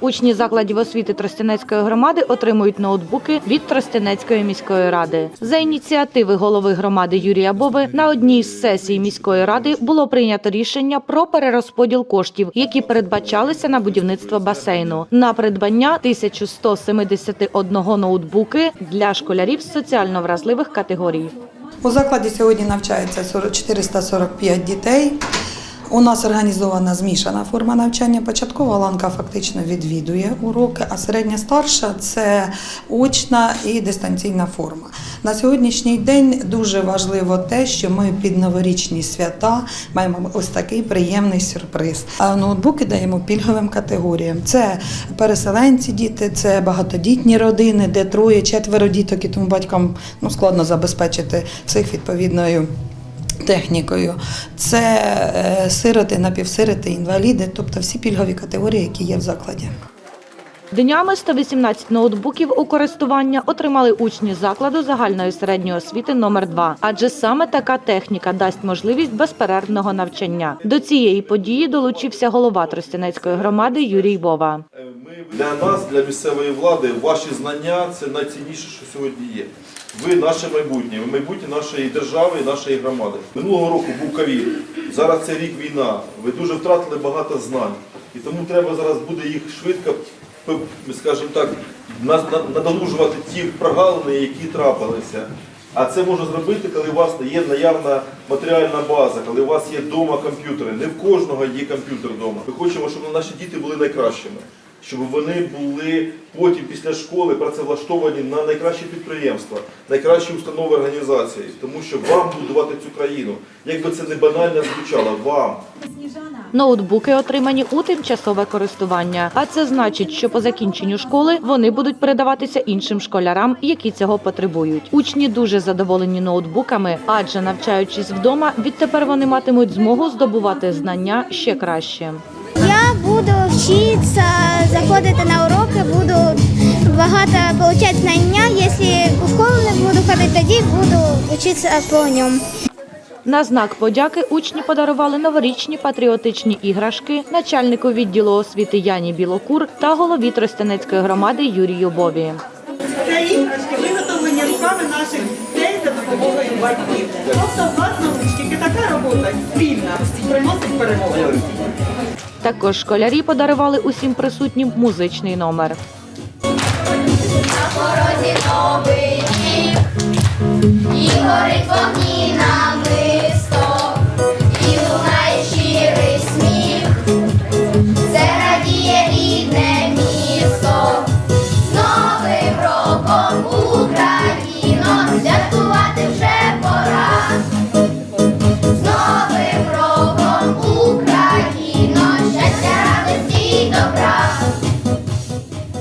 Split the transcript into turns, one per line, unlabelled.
Учні закладів освіти Тростянецької громади отримують ноутбуки від Тростянецької міської ради. За ініціативи голови громади Юрія Бови на одній з сесій міської ради було прийнято рішення про перерозподіл коштів, які передбачалися на будівництво басейну на придбання 1171 ноутбуки для школярів з соціально вразливих категорій.
У закладі сьогодні навчається 40 445 дітей. У нас організована змішана форма навчання. Початкова ланка фактично відвідує уроки, а середня старша це очна і дистанційна форма. На сьогоднішній день дуже важливо те, що ми під новорічні свята маємо ось такий приємний сюрприз. А ноутбуки даємо пільговим категоріям. Це переселенці діти, це багатодітні родини, де троє, четверо діток, і тому батькам ну, складно забезпечити всіх відповідною технікою. Це е, сироти, напівсироти, інваліди, тобто всі пільгові категорії, які є в закладі.
Днями 118 ноутбуків у користування отримали учні закладу загальної середньої освіти номер 2 адже саме така техніка дасть можливість безперервного навчання. До цієї події долучився голова Тростянецької громади Юрій Бова.
Для нас, для місцевої влади, ваші знання це найцінніше, що сьогодні є. Ви наше майбутнє, ви майбутнє нашої держави і нашої громади. Минулого року був ковід. Зараз це рік війна. Ви дуже втратили багато знань. І тому треба зараз буде їх швидко, скажімо так, на- на- надолужувати ті прогалини, які трапилися. А це можна зробити, коли у вас є наявна матеріальна база, коли у вас є вдома комп'ютери. Не в кожного є комп'ютер вдома. Ми хочемо, щоб наші діти були найкращими, щоб вони були потім після школи працевлаштовані на найкращі підприємства, найкращі установи організації, тому що вам будувати цю країну. Як би це не банально звучало, вам.
Ноутбуки отримані у тимчасове користування. А це значить, що по закінченню школи вони будуть передаватися іншим школярам, які цього потребують. Учні дуже задоволені ноутбуками, адже навчаючись вдома, відтепер вони матимуть змогу здобувати знання ще краще.
Я буду вчитися, заходити на уроки, буду багато отримати знання. Якщо у школу не буду ходити, тоді буду вчитися по ньому.
На знак подяки учні подарували новорічні патріотичні іграшки начальнику відділу освіти Яні Білокур та голові Тростянецької громади Юрію Бові.
Це іграшки виготовлені руками наших дітей за допомогою батьків. Тобто в нас така робота спільна приносить перемогу.
Також школярі подарували усім присутнім музичний номер.
порозі новий і горить вогні